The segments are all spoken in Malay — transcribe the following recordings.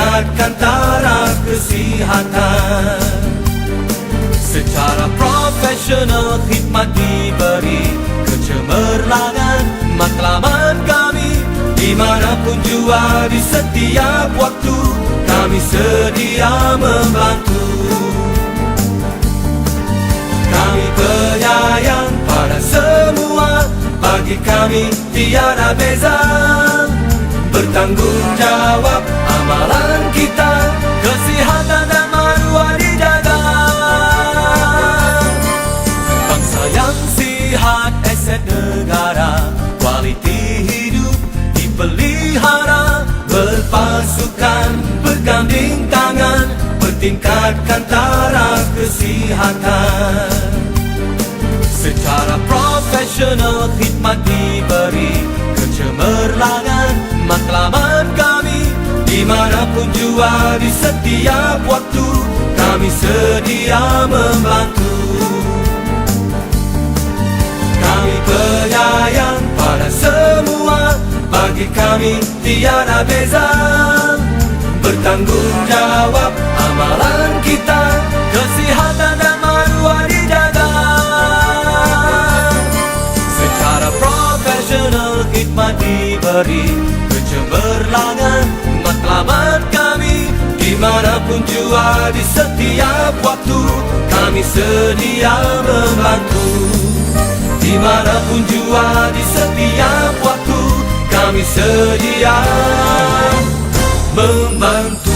Bertingkatkan taraf kesihatan. Secara profesional khidmat diberi Kecemerlangan matlamat kami Dimanapun jua di setiap waktu Kami sedia membantu. Kami penyayang pada semua Bagi kami tiada beza. Bertanggung jawab amalan kita Kesihatan dan maruah dijaga Bangsa yang sihat aset negara. Kualiti hidup dipelihara. Berpasukan berganding tangan. Bertingkatkan taraf kesihatan. Secara profesional khidmat diberi. Kecemerlangan matlamat Dimanapun jua di setiap waktu Kami sedia membantu. Kami penyayang pada semua Bagi kami tiada beza. Bertanggung jawab amalan kita Kesihatan dan maruah dijaga. Secara profesional khidmat diberi Kecemerlangan Dimanapun jua di setiap waktu Kami sedia membantu. Dimanapun jua di setiap waktu Kami sedia membantu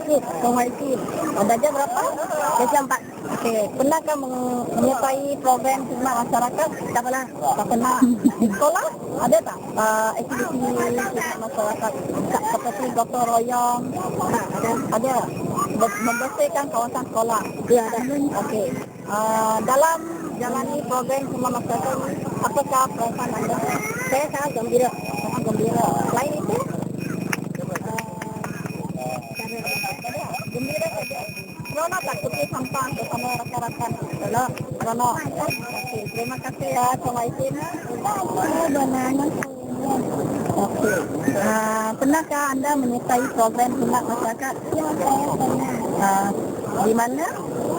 Assalamualaikum. Oh, darjah berapa? Darjah 4. Okey, pernahkah menyertai program khidmat masyarakat? Tak pernah. Tak pernah. Di sekolah ada tak uh, aktiviti khidmat masyarakat Tak seperti gotong royong? Ha, ada. Ada. Ber- Membersihkan kawasan sekolah. Ya, ada. Okey. Uh, dalam jalani program khidmat masyarakat ini, apakah perasaan anda? Saya sangat gembira. Sangat gembira. Selain itu, gembira saja. Seronok tak pergi sampah bersama rakan-rakan? Seronok. Seronok. Okey, terima kasih ya. Assalamualaikum. Okey. Uh, pernahkah anda menyertai program khidmat masyarakat? Ya, saya pernah. Uh, di mana?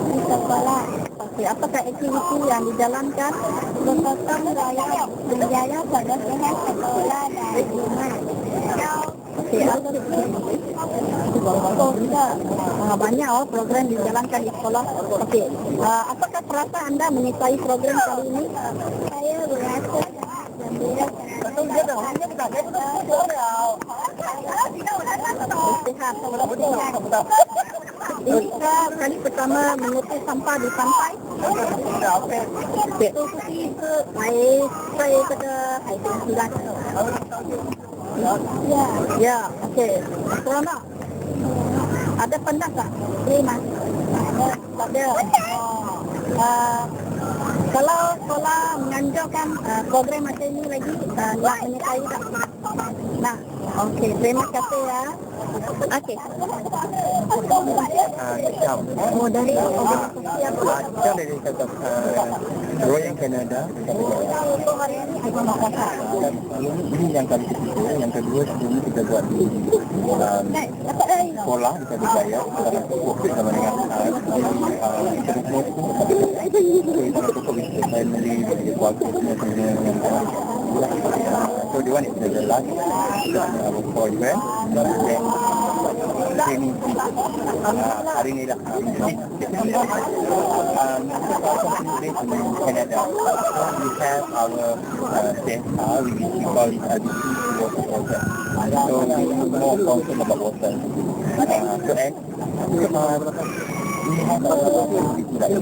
Di sekolah. Okey, apakah aktiviti yang dijalankan? Berkotong raya berjaya pada sehat sekolah dan rumah. Okey, apa Oh, tidak. Ah, banyak oh program dijalankan di sekolah. Okey. Ah, apakah perasaan anda menyertai program kali ini? Saya berasa sangat gembira. Ini kali pertama mengutus sampah di pantai. Itu sih ke baik saya pada hari sembilan. Ya, ya, okey. Seronok. Ada pernah tak? Terima. Ada. Tak ada. Oh. Uh, kalau sekolah menganjurkan uh, program macam ini lagi, uh, nak menyertai tak? Nah, okey. Terima kasih ya. Okey. Ah, Syam. Oh, dari organisasi apa? Ah, Syam dari kata uh, Royal Canada. Hari ini, yang kali ketiga, yang kedua sebelum kita buat di um, Dapat eh. Sekolah. Kita uh, uh, kita kita akan pokok bersama family, dengan uh, uh, uh, hari ni lah. Based in Canada. So we have our uh, CSR, which we call it. So we more concerned about water. Uh, so and uh, we have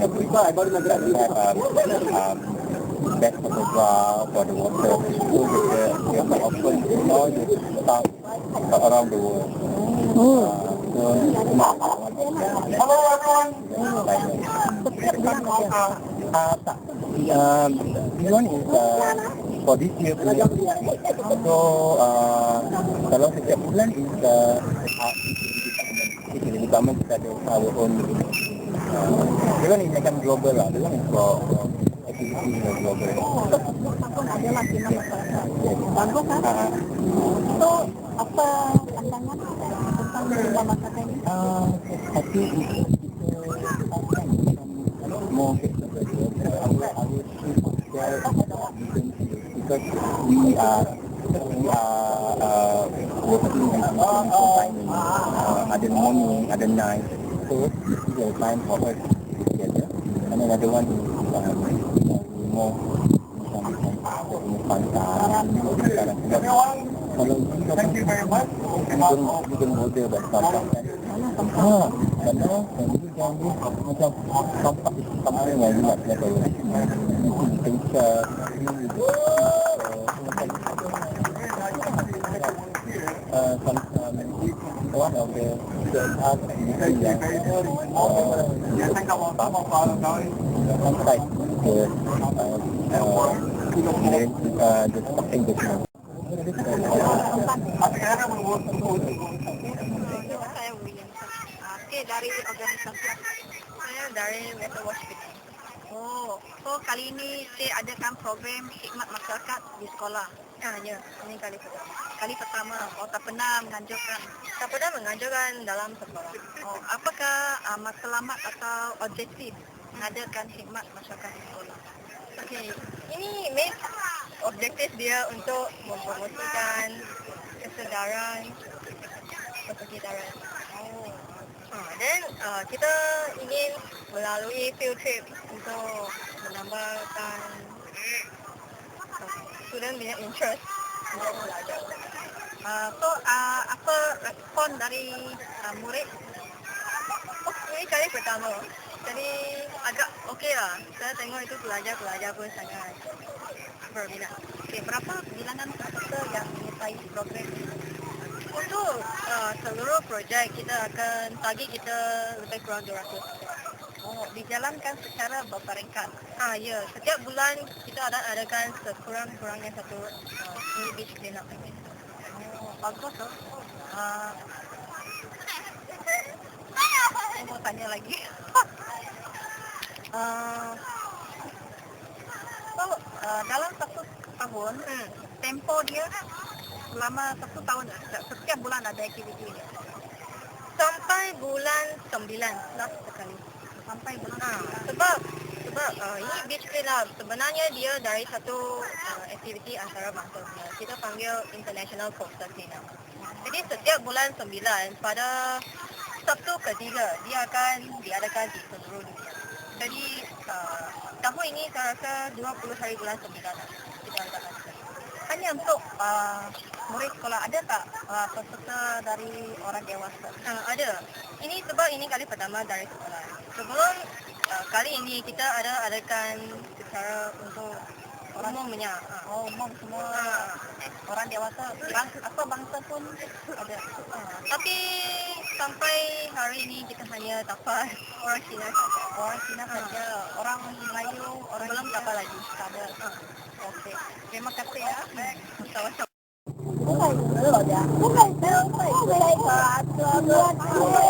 a we have um, um, best photograph for the water. So the, we have open all the stuff around the world. Oh. Uh, so, Uh, tak. Um, this one is uh, for this year punya. So, uh, kalau setiap bulan is uh, uh, the department kita ada our own. Uh, this one is macam global lah. One is for activity yang global. Adalah masyarakat. Bagus kan? Uh, So, apa pandangan tentang khidmat masyarakat ini? uh, I think it's more because we are we are uh, working in different confinement. Uh, ada morning, ada night. So this is a time for us together. And another one is uh, more macam macam ini pantai. Sekarang kalau kita Thank you very much. You don't, you don't bother about sampah kan? Ha, kerana ini jangan macam sampah itu sampah yang you nak uh, some, um, one of the the art yang uh, sampai ke the stopping business. Saya William. Okey, dari organisasi apa? Saya dari Water Watch People. Oh, so kali ini saya adakan program khidmat masyarakat di sekolah. Ya, ya. Ini kali pertama. Kali pertama. Oh, tak pernah menganjurkan. Tak pernah menganjurkan dalam sekolah. Oh, apakah uh, matlamat atau objektif mengadakan khidmat masyarakat di sekolah? Okey, ini main objektif dia untuk mempromosikan kesedaran kesedaran. Oh. Dan uh, kita ingin melalui field trip untuk menambahkan uh, student punya interest. Uh, so, uh, apa respon dari uh, murid Ini kali pertama. Jadi agak okey lah. Saya tengok itu pelajar-pelajar pun sangat berminat. Okey, berapa bilangan peserta yang menyertai program ini? Untuk uh, seluruh projek kita akan target kita lebih kurang 200. Oh, dijalankan secara berperingkat. Ah, ya. Setiap bulan kita ada adakan sekurang-kurangnya satu uh, beach cleanup. Oh, bagus tu. Uh, saya mau tanya lagi. uh, so, uh, dalam satu tahun, hmm. tempo dia selama satu tahun, setiap bulan ada aktiviti ini. Sampai bulan 9 last sekali. Sampai ha, Sebab sebab uh, ini beach cleanup sebenarnya dia dari satu uh, aktiviti antara bangsa. Kita panggil International Coastal Cleanup. Jadi setiap bulan 9 pada Sabtu ketiga dia akan diadakan di seluruh dunia. Jadi uh, tahun ini saya rasa 20 hari bulan 9 lah kita adakan. Hanya untuk uh, murid sekolah ada tak uh, peserta dari orang dewasa? Uh, ada. Ini sebab ini kali pertama dari sekolah sebelum uh, kali ini kita ada adakan secara untuk orang umumnya. Uh. Ah. Oh, umum semua uh. orang dewasa, bangsa, apa bangsa pun ada. Uh. Tapi sampai hari ini kita hanya dapat orang Cina Orang Cina saja, uh. orang Melayu, orang belum India. dapat lagi. Tak ada. Uh. Okey. Terima kasih ya. Hmm. Sama-sama. 不买车了呀！不买车，不买车，不买车，不买车。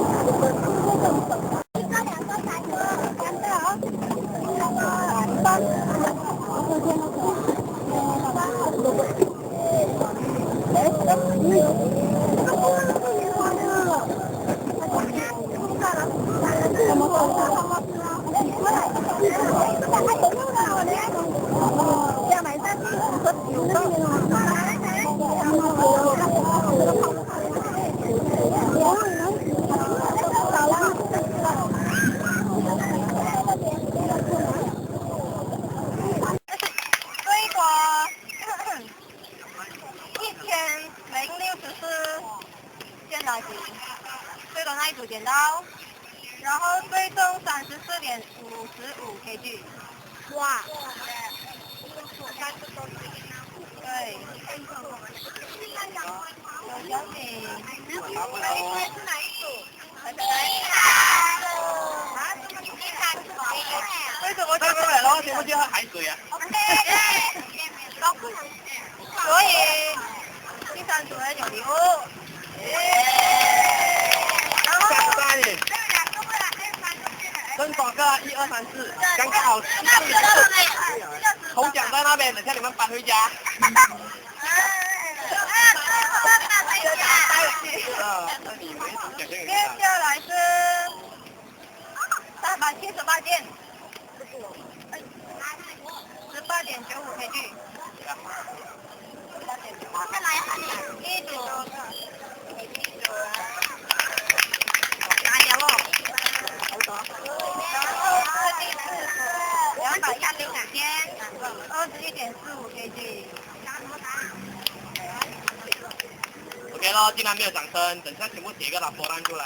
最多那一组剪刀，然后最重三十四点五十五 kg。哇！rồi rồi gió thì nước Thôi có vẻ lo thì có chưa hại cười à? Ok, đó. Rồi thì cái sàn cửa nhỏ yếu. 跟广告一二三四，刚刚好四个头奖在那边，等下你们搬回家。接下来是三百七十八件，十八点九五 kg。一组，拿掉了，好多。然后是第四组，两百一十五件，二十一点四五 kg。OK 了，竟然没有掌声，等下全部写个拉波浪出来。